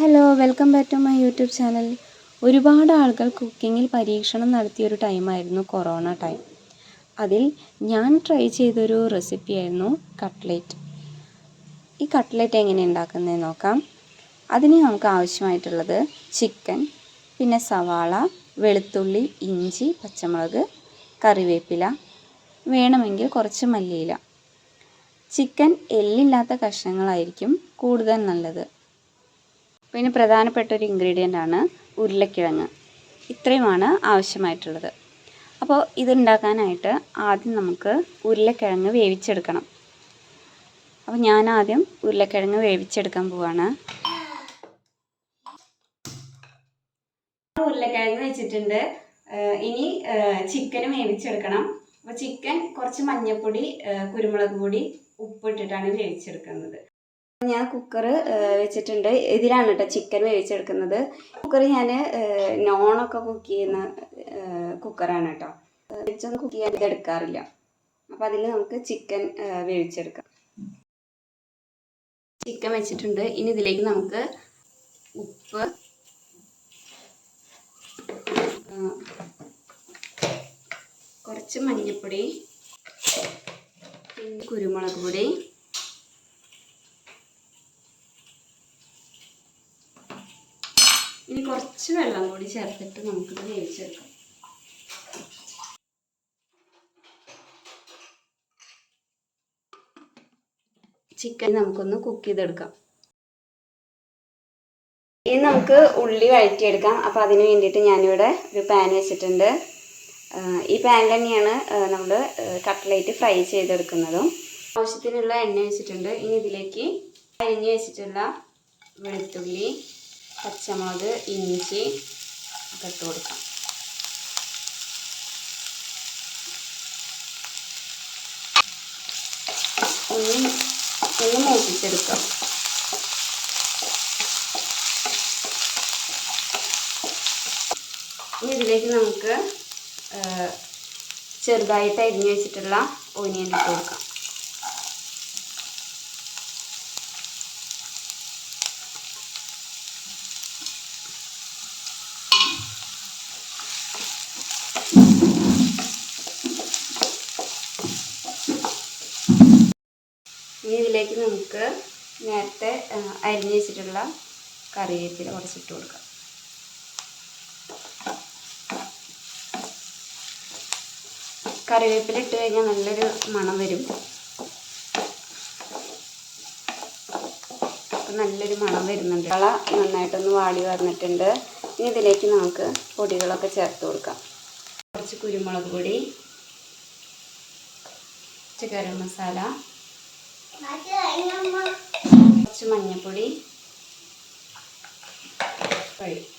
Hello welcome back to my YouTube channel ഒരുപാട് ആളുകൾ കുക്കിങ്ങിൽ പരീക്ഷണം നടത്തിയൊരു ടൈമായിരുന്നു കൊറോണ ടൈം അതിൽ ഞാൻ ട്രൈ ചെയ്തൊരു റെസിപ്പി ആയിരുന്നു കട്ട്ലേറ്റ് ഈ കട്ട്ലേറ്റ് എങ്ങനെ ഉണ്ടാക്കുന്നത് നോക്കാം. അതിന് നമുക്ക് ആവശ്യമായിട്ടുള്ളത് ചിക്കൻ പിന്നെ സവാള വെളുത്തുള്ളി ഇഞ്ചി പച്ചമുളക് കറിവേപ്പില വേണമെങ്കിൽ കുറച്ച് മല്ലിയില. ചിക്കൻ എല്ലില്ലാത്ത കഷ്ണങ്ങളായിരിക്കും കൂടുതൽ നല്ലത്. പിന്നെ പ്രധാനപ്പെട്ട ഒരു ഇൻഗ്രീഡിയന്റ് ആണ് ഉരുളക്കിഴങ്ങ്. ഇത്രയുമാണ് ആവശ്യമായിട്ടുള്ളത്. അപ്പോൾ ഇതുണ്ടാക്കാനായിട്ട് ആദ്യം നമുക്ക് ഉരുളക്കിഴങ്ങ് വേവിച്ചെടുക്കണം. അപ്പോൾ ഞാൻ ആദ്യം ഉരുളക്കിഴങ്ങ് വേവിച്ചെടുക്കാൻ പോവാണ്. ഉരുളക്കിഴങ്ങ് വെച്ചിട്ടുണ്ട്. ഇനി ചിക്കനും വേവിച്ചെടുക്കണം. അപ്പോൾ ചിക്കൻ കുറച്ച് മഞ്ഞൾപ്പൊടി കുരുമുളക് പൊടി ഉപ്പിട്ടിട്ടാണ് വേവിച്ചെടുക്കുന്നത്. ഞാൻ കുക്കർ വെച്ചിട്ടുണ്ട്. ഇതിലാണ് കേട്ടോ ചിക്കൻ വേവിച്ചെടുക്കുന്നത്. കുക്കർ ഞാൻ നോണൊക്കെ കുക്ക് ചെയ്യുന്ന കുക്കറാണ് കേട്ടോ വെച്ചൊന്നും കുക്ക് ചെയ്യാൻ ഇതെടുക്കാറില്ല അപ്പം അതിൽ നമുക്ക് ചിക്കൻ വേവിച്ചെടുക്കാം. ചിക്കൻ വെച്ചിട്ടുണ്ട്. ഇനി ഇതിലേക്ക് നമുക്ക് ഉപ്പ് കുറച്ച് മഞ്ഞൾപ്പൊടി കുരുമുളക് പൊടി കുറച്ച് വെള്ളം കൂടി ചേർത്തിട്ട് നമുക്കിത് വേവിച്ചെടുക്കാം. ചിക്കൻ നമുക്കൊന്ന് കുക്ക് ചെയ്തെടുക്കാം. ഇനി നമുക്ക് ഉള്ളി വഴറ്റിയെടുക്കാം. അപ്പോൾ അതിന് വേണ്ടിയിട്ട് ഞാനിവിടെ ഒരു പാൻ വെച്ചിട്ടുണ്ട്. ഈ പാൻ തന്നെയാണ് നമ്മൾ കട്ട്ലേറ്റ് ഫ്രൈ ചെയ്തെടുക്കുന്നതും. ആവശ്യത്തിനുള്ള എണ്ണ വെച്ചിട്ടുണ്ട്. ഇനി ഇതിലേക്ക് അരിഞ്ഞ് വെച്ചിട്ടുള്ള വെളുത്തുള്ളി പച്ചമുളക് ഇഞ്ചി ഒക്കെ ഇട്ട് കൊടുക്കാം. ഒന്ന് ഒന്ന് മൂപ്പിച്ചെടുക്കാം. ഇനി ഇതിലേക്ക് നമുക്ക് ചെറുതായിട്ട് അരിഞ്ഞ് വെച്ചിട്ടുള്ള ഓനിയൻ ഇട്ട് കൊടുക്കാം. ഇനി ഇതിലേക്ക് നമുക്ക് നേരത്തെ അരിഞ്ഞു വെച്ചിട്ടുള്ള കറിവേപ്പില കുറച്ചിട്ട് കൊടുക്കാം. കറിവേപ്പില ഇട്ട് കഴിഞ്ഞാൽ നല്ലൊരു മണം വരും. നല്ലൊരു മണം വരുന്നുണ്ട്. കള നന്നായിട്ടൊന്ന് വാടി വന്നിട്ടുണ്ട്. ഇനി ഇതിലേക്ക് നമുക്ക് പൊടികളൊക്കെ ചേർത്ത് കൊടുക്കാം. കുറച്ച് കുരുമുളക് പൊടി കുറച്ച് ഗരം മസാല കുറച്ച് മഞ്ഞൾപ്പൊടി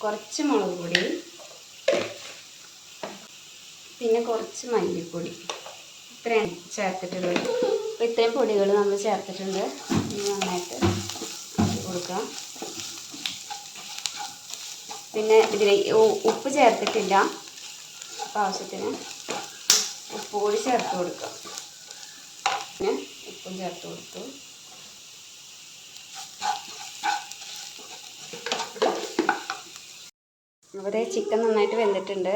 കുറച്ച് മുളക് പൊടി. പിന്നെ കുറച്ച് മല്ലിപ്പൊടി. ഇത്രയും ചേർത്തിട്ടുള്ളത്. അപ്പോൾ ഇത്രയും പൊടികൾ നമ്മൾ ചേർത്തിട്ടുണ്ട്. നന്നായിട്ട് കൊടുക്കാം. പിന്നെ ഇതിലേക്ക് ഉപ്പ് ചേർത്തിട്ടില്ല. അപ്പം ആവശ്യത്തിന് ഉപ്പ് കൂടി ചേർത്ത് കൊടുക്കാം. പിന്നെ ഉപ്പും ചേർത്ത് കൊടുത്തു. ഇവിടെ ചിക്കൻ നന്നായിട്ട് വെന്തിട്ടുണ്ട്.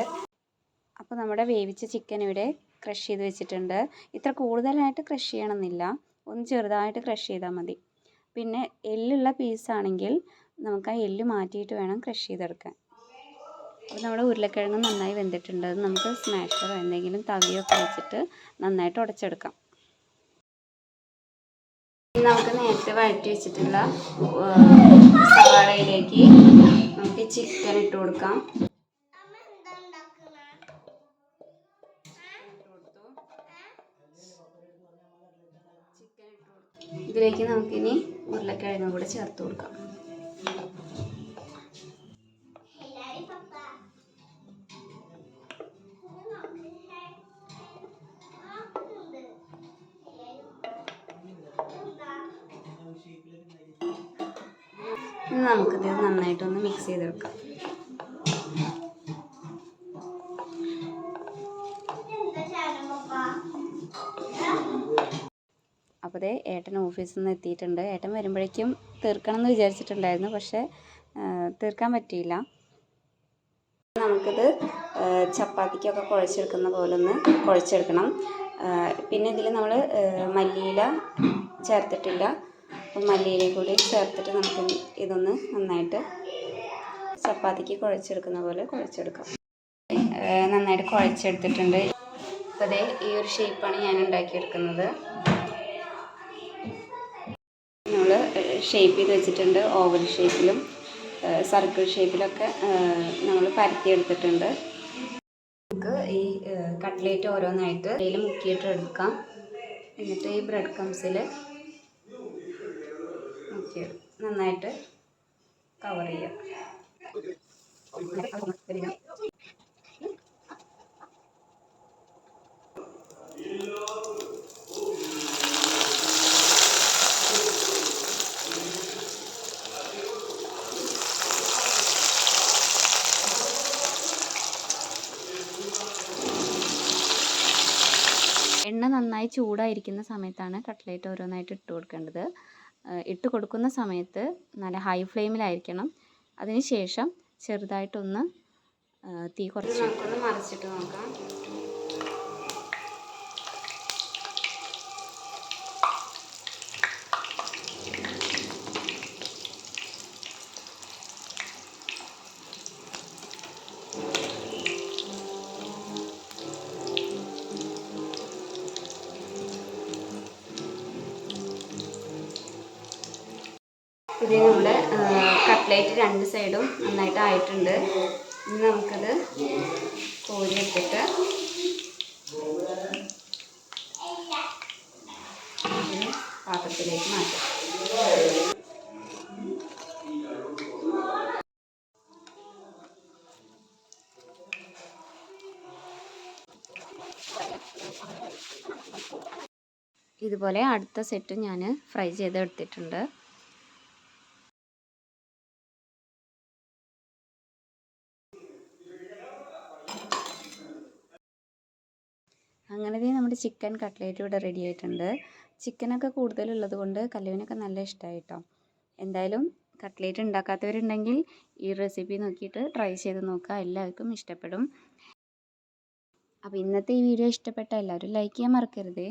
അപ്പോൾ നമ്മുടെ വേവിച്ച ചിക്കൻ ഇവിടെ ക്രഷ് ചെയ്ത് വെച്ചിട്ടുണ്ട്. ഇത്ര കൂടുതലായിട്ട് ക്രഷ് ചെയ്യണമെന്നില്ല. ഒന്ന് ചെറുതായിട്ട് ക്രഷ് ചെയ്താൽ മതി. പിന്നെ എല്ലുള്ള പീസാണെങ്കിൽ നമുക്ക് ആ എല്ല് മാറ്റിയിട്ട് വേണം ക്രഷ് ചെയ്തെടുക്കാൻ. അപ്പോൾ നമ്മുടെ ഉരുളക്കിഴങ്ങ് നന്നായി വെന്തിട്ടുണ്ട്. നമുക്ക് സ്മാഷറോ എന്തെങ്കിലും തവിയൊക്കെ വെച്ചിട്ട് നന്നായിട്ട് ഉടച്ചെടുക്കാം. നമുക്ക് നേരത്തെ വഴറ്റി വെച്ചിട്ടുള്ള സവാളയിലേക്ക് നമുക്ക് ചിക്കൻ ഇട്ട് കൊടുക്കാം. ഇതിലേക്ക് നമുക്കിനി ഉരുളക്കിഴങ്ങ് കൂടെ ചേർത്ത് കൊടുക്കാം. ഇനി നമുക്കിത് നന്നായിട്ടൊന്ന് മിക്സ് ചെയ്തെടുക്കാം. അപ്പോൾ ദേ ഏട്ടൻ ഓഫീസിൽ നിന്ന് എത്തിയിട്ടുണ്ട്. ഏട്ടൻ വരുമ്പോഴേക്കും തീർക്കണം എന്ന് വിചാരിച്ചിട്ടുണ്ടായിരുന്നു പക്ഷേ തീർക്കാൻ പറ്റിയില്ല. നമുക്കിത് ചപ്പാത്തിക്കൊക്കെ കുഴച്ചെടുക്കുന്ന പോലെ ഒന്ന് കുഴച്ചെടുക്കണം പിന്നെ ഇതിൽ നമ്മൾ മല്ലിയില ചേർത്തിട്ടില്ല. അപ്പം മല്ലിയിലയും കൂടി ചേർത്തിട്ട് നമുക്ക് ഇതൊന്ന് നന്നായിട്ട് ചപ്പാത്തിക്ക് കുഴച്ചെടുക്കുന്ന പോലെ കുഴച്ചെടുക്കാം. നന്നായിട്ട് കുഴച്ചെടുത്തിട്ടുണ്ട്. അപ്പോൾ അതേ ഈ ഒരു ഷേപ്പാണ് ഞാൻ ഉണ്ടാക്കിയെടുക്കുന്നത്. നമ്മൾ ഷേപ്പ് ചെയ്ത് വെച്ചിട്ടുണ്ട്. ഓവൽ ഷേപ്പിലും സർക്കിൾ ഷേപ്പിലൊക്കെ നമ്മൾ പരത്തിയെടുത്തിട്ടുണ്ട്. നമുക്ക് ഈ കട്ട്ലേറ്റ് ഓരോന്നായിട്ട് ഇതിൽ മുക്കിയിട്ട് എടുക്കാം. എന്നിട്ട് ഈ ബ്രെഡ് കംസിൽ നന്നായിട്ട് കവർ ചെയ്യാം. എണ്ണ നന്നായി ചൂടായിരിക്കുന്ന സമയത്താണ് കട്ട്ലേറ്റ് ഓരോന്നായിട്ട് ഇട്ട് കൊടുക്കേണ്ടത്. ഇട്ട് കൊടുക്കുന്ന സമയത്ത് നല്ല ഹൈ ഫ്ലെയിമിലായിരിക്കണം അതിന് ശേഷം ചെറുതായിട്ടൊന്ന് തീ കുറച്ച് മറിച്ചിട്ട് നോക്കാം. ഇത് നമ്മുടെ കട്ട്ലേറ്റ് രണ്ട് സൈഡും നന്നായിട്ട് ആയിട്ടുണ്ട്. ഇനി നമുക്കത് കോരിയെടുത്തിട്ട് പാത്രത്തിലേക്ക് മാറ്റാം. ഇതുപോലെ അടുത്ത സെറ്റ് ഞാൻ ഫ്രൈ ചെയ്ത് അങ്ങനെ ദേ നമ്മുടെ ചിക്കൻ കട്ട്ലേറ്റ് ഇവിടെ റെഡി ആയിട്ടുണ്ട്. ചിക്കനൊക്കെ കൂടുതലുള്ളത് കൊണ്ട് കല്ലുവിനൊക്കെ നല്ല ഇഷ്ടമായി എന്തായാലും കട്ട്ലേറ്റ് ഉണ്ടാക്കാത്തവരുണ്ടെങ്കിൽ ഈ റെസിപ്പി നോക്കിയിട്ട് ട്രൈ ചെയ്ത് നോക്കുക. എല്ലാവർക്കും ഇഷ്ടപ്പെടും. അപ്പോൾ ഇന്നത്തെ ഈ വീഡിയോ ഇഷ്ടപ്പെട്ട എല്ലാവരും ലൈക്ക് ചെയ്യാൻ മറക്കരുതേ.